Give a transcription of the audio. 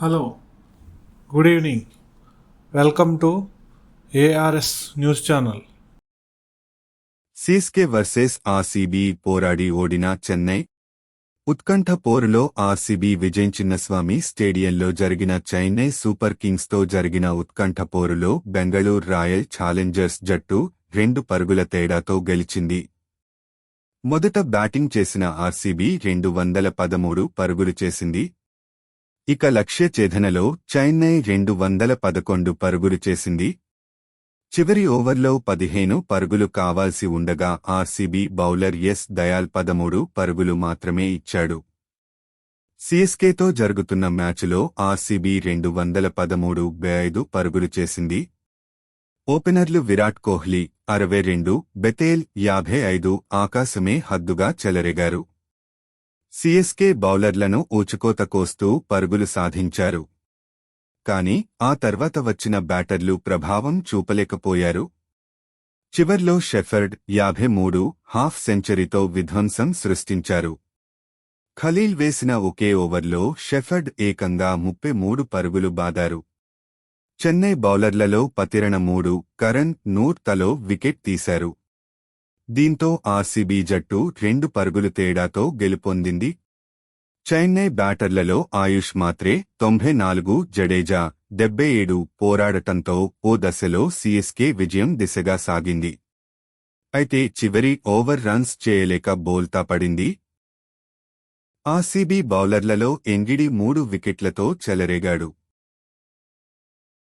Hello good evening. Welcome to ARS news channel. CSK versus RCB పోరాడి ఓడిన చెన్నై. ఉత్కంఠ పోరులో ఆర్సీబీ విజయ్ చిన్నస్వామి స్టేడియంలో జరిగిన చెన్నై సూపర్ కింగ్స్తో జరిగిన ఉత్కంఠ పోరులో బెంగళూరు రాయల్ ఛాలెంజర్స్ జట్టు రెండు పరుగుల తేడాతో గెలిచింది. మొదట బ్యాటింగ్ చేసిన ఆర్సీబీ రెండు వందల పదమూడు పరుగులు చేసింది. ఇక లక్ష్య ఛేదనలో చెన్నై రెండు వందల పదకొండు పరుగులు చేసింది. చివరి ఓవర్లో పదిహేను పరుగులు కావాల్సి ఉండగా ఆర్సీబీ బౌలర్ ఎస్ దయాల్ పదమూడు పరుగులు మాత్రమే ఇచ్చాడు. సీఎస్కేతో జరుగుతున్న మ్యాచ్లో ఆర్సీబీ రెండు వందల పదమూడు ఐదు పరుగులు చేసింది. ఓపెనర్లు విరాట్ కోహ్లీ అరవై రెండు బెతేల్ యాభై ఐదు ఆకాశమే హద్దుగా చెలరేగారు. సీఎస్కే బౌలర్లను ఊచుకోత కోస్తూ పరుగులు సాధించారు. కాని ఆ తర్వాత వచ్చిన బ్యాటర్లు ప్రభావం చూపలేకపోయారు. చివర్లో షెఫర్డ్ యాభై మూడు హాఫ్ సెంచరీతో విధ్వంసం సృష్టించారు. ఖలీల్ వేసిన ఒకే ఓవర్లో షెఫర్డ్ ఏకంగా ముప్పై మూడు పరుగులు బాదారు. చెన్నై బౌలర్లలో పతిరణ మూడు కరణ్ నూర్ తలో వికెట్ తీశారు. దీంతో ఆర్సీబీ జట్టు రెండు పరుగులు తేడాతో గెలుపొందింది. చెన్నై బ్యాటర్లలో ఆయుష్ మాత్రే తొంభై నాలుగు జడేజా డెబ్బై ఏడు పోరాడటంతో ఓ దశలో సీఎస్కే విజయం దిశగా సాగింది. అయితే చివరి ఓవర్ రన్స్ చేయలేక బోల్తా పడింది. ఆర్సీబీ బౌలర్లలో ఎంగిడి మూడు వికెట్లతో చెలరేగాడు.